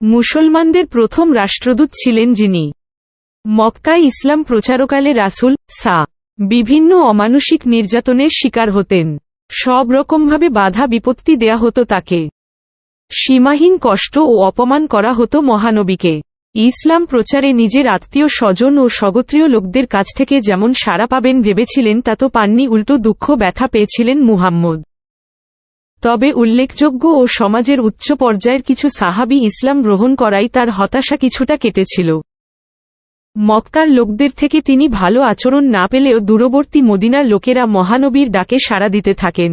মুসলমানদের প্রথম রাষ্ট্রদূত ছিলেন যিনি। মক্কায় ইসলাম প্রচারকালে রাসুল, সা, বিভিন্ন অমানসিক নির্যাতনের শিকার হতেন। সব রকমভাবে বাধা বিপত্তি দেয়া হতো তাকে। সীমাহীন কষ্ট ও অপমান করা হতো মহানবীকে। ইসলাম প্রচারে নিজের আত্মীয় স্বজন ও স্বগোত্রীয় লোকদের কাছ থেকে যেমন সাড়া পাবেন ভেবেছিলেন তা তো পাননি উল্টো দুঃখ ব্যথা পেয়েছিলেন মুহাম্মদ। তবে উল্লেখযোগ্য ও সমাজের উচ্চ পর্যায়ের কিছু সাহাবি ইসলাম গ্রহণ করাই তার হতাশা কিছুটা কেটেছিল। মক্কার লোকদের থেকে তিনি ভালো আচরণ না পেলেও দূরবর্তী মদিনার লোকেরা মহানবীর ডাকে সাড়া দিতে থাকেন।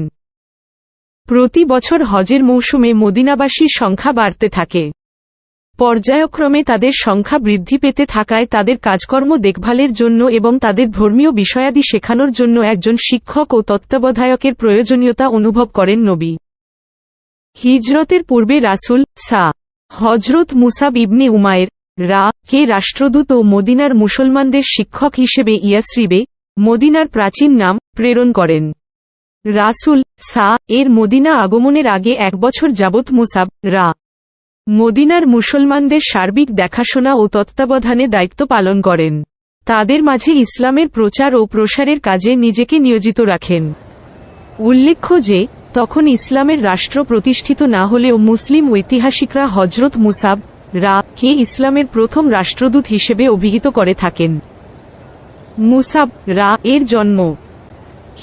প্রতি বছর হজের মৌসুমে মদিনাবাসীর সংখ্যা বাড়তে থাকে। পর্যায়ক্রমে তাদের সংখ্যা বৃদ্ধি পেতে থাকায় তাদের কাজকর্ম দেখভালের জন্য এবং তাদের ধর্মীয় বিষয়াদি শেখানোর জন্য একজন শিক্ষক ও তত্ত্বাবধায়কের প্রয়োজনীয়তা অনুভব করেন নবী। হিজরতের পূর্বে রাসুল সা। হজরত মুসাব ইবনে উমায়ের রা। কে রাষ্ট্রদূত ও মদিনার মুসলমানদের শিক্ষক হিসেবে ইয়াসরিবে, মদিনার প্রাচীন নাম প্রেরণ করেন। রাসুল সা। এর মদিনা আগমনের আগে এক বছর যাবৎ মুসাব, রা। মদিনার মুসলমানদের সার্বিক দেখাশোনা ও তত্ত্বাবধানে দায়িত্ব পালন করেন। তাদের মাঝে ইসলামের প্রচার ও প্রসারের কাজে নিজেকে নিয়োজিত রাখেন। উল্লেখ্য যে, তখন ইসলামের রাষ্ট্র প্রতিষ্ঠিত না হলেও মুসলিম ঐতিহাসিকরা হজরত মুসাব, রা, কে ইসলামের প্রথম রাষ্ট্রদূত হিসেবে অভিহিত করে থাকেন। মুসাব, রা, এর জন্ম।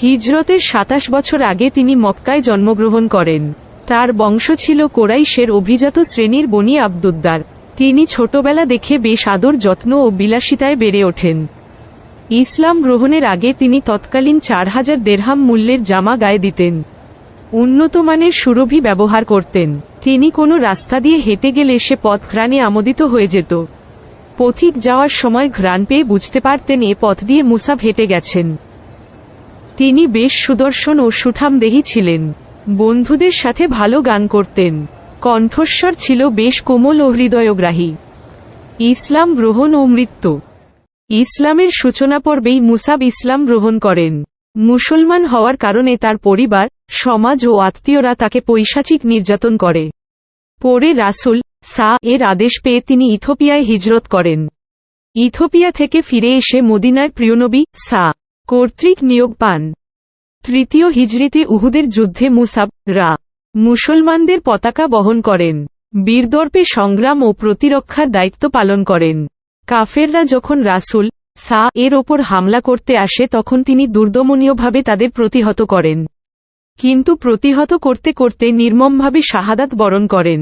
হিজরতের সাতাশ বছর আগে তিনি মক্কায় জন্মগ্রহণ করেন। তার বংশ ছিল কোরাইশের অভিজাত শ্রেণির বনি আবদুদ্দার। তিনি ছোটবেলা দেখে বেশ আদর যত্ন ও বিলাসিতায় বেড়ে ওঠেন। ইসলাম গ্রহণের আগে তিনি তৎকালীন চার হাজার দেড়হাম মূল্যের জামা গায়ে দিতেন। উন্নতমানের সুরভি ব্যবহার করতেন। তিনি কোনো রাস্তা দিয়ে হেঁটে গেলে সে পথ ঘ্রাণে আমোদিত হয়ে যেত। পথিক যাওয়ার সময় ঘ্রাণ পেয়ে বুঝতে পারতেন এ পথ দিয়ে মুসাব হেঁটে গেছেন। তিনি বেশ সুদর্শন ও সুঠামদেহী ছিলেন। বন্ধুদের সাথে ভালো গান করতেন। কণ্ঠস্বর ছিল বেশ কোমল ও হৃদয়গ্রাহী। ইসলাম গ্রহণ ও মৃত্যু। ইসলামের সূচনা পর্বেই মুসাব ইসলাম গ্রহণ করেন। মুসলমান হওয়ার কারণে তার পরিবার, সমাজ ও আত্মীয়রা তাকে পৈশাচিক নির্যাতন করে। পরে রাসুল সা এর আদেশ পেয়ে তিনি ইথোপিয়ায় হিজরত করেন। ইথোপিয়া থেকে ফিরে এসে মদিনায় প্রিয়নবী সা কর্তৃক নিয়োগ পান। তৃতীয় হিজরিতে উহুদের যুদ্ধে মুসাব রা মুসলমানদের পতাকা বহন করেন। বীরদর্পে সংগ্রাম ও প্রতিরক্ষার দায়িত্ব পালন করেন। কাফেররা যখন রাসুল সা এর ওপর হামলা করতে আসে তখন তিনি দুর্দমনীয়ভাবে তাদের প্রতিহত করেন। কিন্তু প্রতিহত করতে করতে নির্মমভাবে শাহাদাত বরণ করেন।